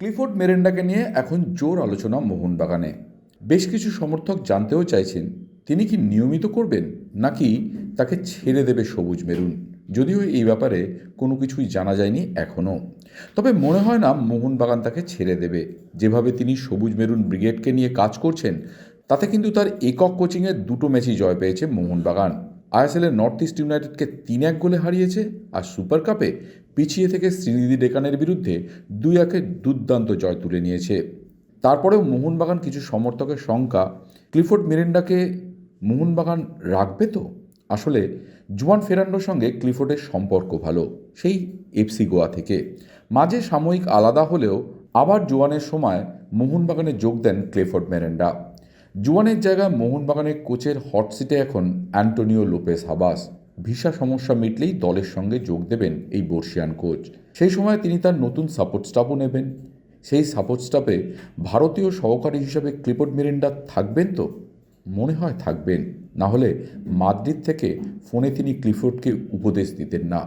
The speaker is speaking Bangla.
ক্লিফোর্ড মেরেন্ডাকে নিয়ে এখন জোর আলোচনা মোহনবাগানে। বেশ কিছু সমর্থক জানতেও চাইছেন, তিনি কি নিয়মিত করবেন, নাকি তাকে ছেড়ে দেবে সবুজ মেরুন? যদিও এই ব্যাপারে কোনো কিছুই জানা যায়নি এখনও তবে মনে হয় না মোহনবাগান তাকে ছেড়ে দেবে। যেভাবে তিনি সবুজ মেরুন ব্রিগেডকে নিয়ে কাজ করছেন, তাতে কিন্তু তার একক কোচিংয়ে দুটো ম্যাচই জয় পেয়েছে মোহনবাগান। আইএসএলের নর্থ ইস্ট ইউনাইটেডকে তিন এক গোলে হারিয়েছে, আর সুপার কাপে পিছিয়ে থেকে শ্রীনিধি ডেকানের বিরুদ্ধে দুই একে দুর্দান্ত জয় তুলে নিয়েছে। তারপরেও মোহনবাগান কিছু সমর্থকের শঙ্কা। ক্লিফোর্ড মিরেন্ডাকে মোহনবাগান রাখবে তো? আসলে জুয়ান ফেরান্ডোর সঙ্গে ক্লিফোর্ডের সম্পর্ক ভালো, সেই এফসি গোয়া থেকে। মাঝে সাময়িক আলাদা হলেও আবার জোয়ানের সময় মোহনবাগানে যোগ দেন ক্লিফোর্ড মেরেন্ডা। জুয়ানের জায়গায় মোহনবাগানের কোচের হট সিটে এখন অ্যান্টোনিও লোপেস হাবাস। ভিসা সমস্যা মিটলেই দলের সঙ্গে যোগ দেবেন এই বর্ষিয়ান কোচ। সেই সময় তিনি তার নতুন সাপোর্ট স্টাফও নেবেন। সেই সাপোর্ট স্টাফে ভারতীয় সহকারী হিসাবে ক্লিপট মিরিন্ডা থাকবেন তো? মনে হয় থাকবেন। না হলে মাদ্রিদ থেকে ফোনে তিনি ক্লিফোর্ডকে উপদেশ দিতেন না।